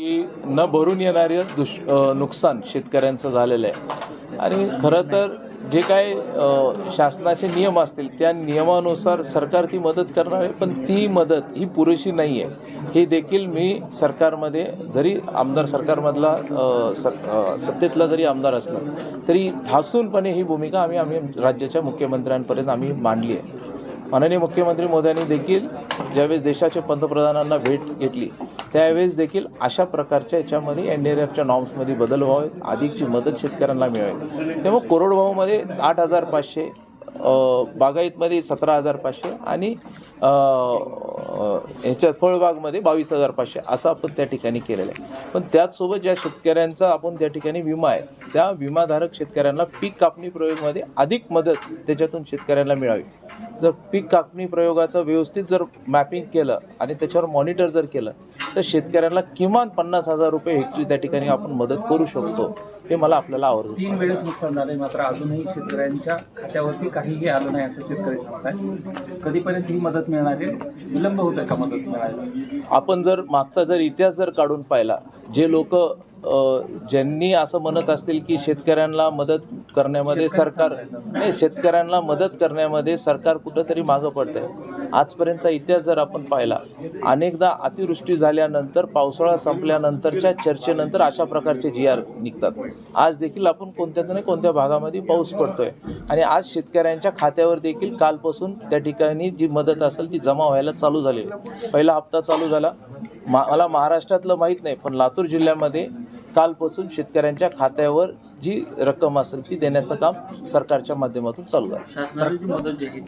की न भरून येणारे दुष नुकसान शेतकऱ्यांचं झालेलं आहे. आणि खरं तर जे काय शासनाचे नियम असतील त्या नियमानुसार सरकार ती मदत करणार आहे पण ती मदत ही पुरेशी नाही आहे. हे देखील मी सरकारमध्ये जरी आमदार सरकारमधला अ, सत्तेतला जरी आमदार असला तरी ठासूनपणे ही भूमिका आम्ही आम्ही राज्याच्या मुख्यमंत्र्यांपर्यंत आम्ही मांडली आहे. माननीय मुख्यमंत्री मोदयांनी देखील ज्यावेळेस देशाच्या पंतप्रधानांना भेट घेतली त्यावेळेस देखील अशा प्रकारच्या याच्यामध्ये एन डी आर एफच्या नॉर्म्समध्ये बदल व्हावे अधिकची मदत शेतकऱ्यांना मिळावी. त्यामुळे कोरडवाहूमध्ये आठ हजार पाचशे बागायतमध्ये सतरा हजार पाचशे आणि ह्याच्यात फळबागमध्ये बावीस हजार पाचशे असं आपण त्या ठिकाणी केलेलं आहे. पण त्याचसोबत ज्या शेतकऱ्यांचा आपण त्या ठिकाणी विमा आहे त्या विमाधारक शेतकऱ्यांना पीक कापणी प्रयोगमध्ये अधिक मदत त्याच्यातून शेतकऱ्यांना मिळावी. जर पीक कापणी प्रयोगाचं व्यवस्थित जर मॅपिंग केलं आणि त्याच्यावर मॉनिटर जर केलं तर शेतकऱ्यांना किमान पन्नास हजार रुपये हेक्टरी त्या ठिकाणी आपण मदत करू शकतो हे मला आपल्याला आवडतं तीन वेळेस नुकसान झालंय. मात्र अजूनही शेतकऱ्यांच्या खात्यावरती काहीही आलं नाही असं शेतकरी सांगताय कधीपर्यंत ही मदत मिळणार आहे? विलंब होतोय का मदत मिळायला? आपण जर मागचा जर इतिहास जर काढून पाहिला जे लोक ज्यांनी असं म्हणत असतील की शेतकऱ्यांना मदत करण्यामध्ये सरकार नाही शेतकऱ्यांना मदत करण्यामध्ये सरकार कुठंतरी मागं पडतंय. आजपर्यंतचा इतिहास जर आपण पाहिला अनेकदा अतिवृष्टी झाल्यानंतर पावसाळा संपल्यानंतरच्या चर्चेनंतर अशा प्रकारचे जी आर निघतात. आज देखील आपण कोणत्या ना कोणत्या भागामध्ये पाऊस पडतोय आणि आज शेतकऱ्यांच्या खात्यावर देखील कालपासून त्या ठिकाणी जी मदत असेल ती जमा व्हायला चालू झाली आहे. पहिला हप्ता चालू झाला. मा मला महाराष्ट्रातलं माहीत नाही पण लातूर जिल्ह्यामध्ये कालपासून शेतकऱ्यांच्या खात्यावर जी रक्कम असेल ती देण्याचं काम सरकारच्या माध्यमातून चालू झालं. मदत आहे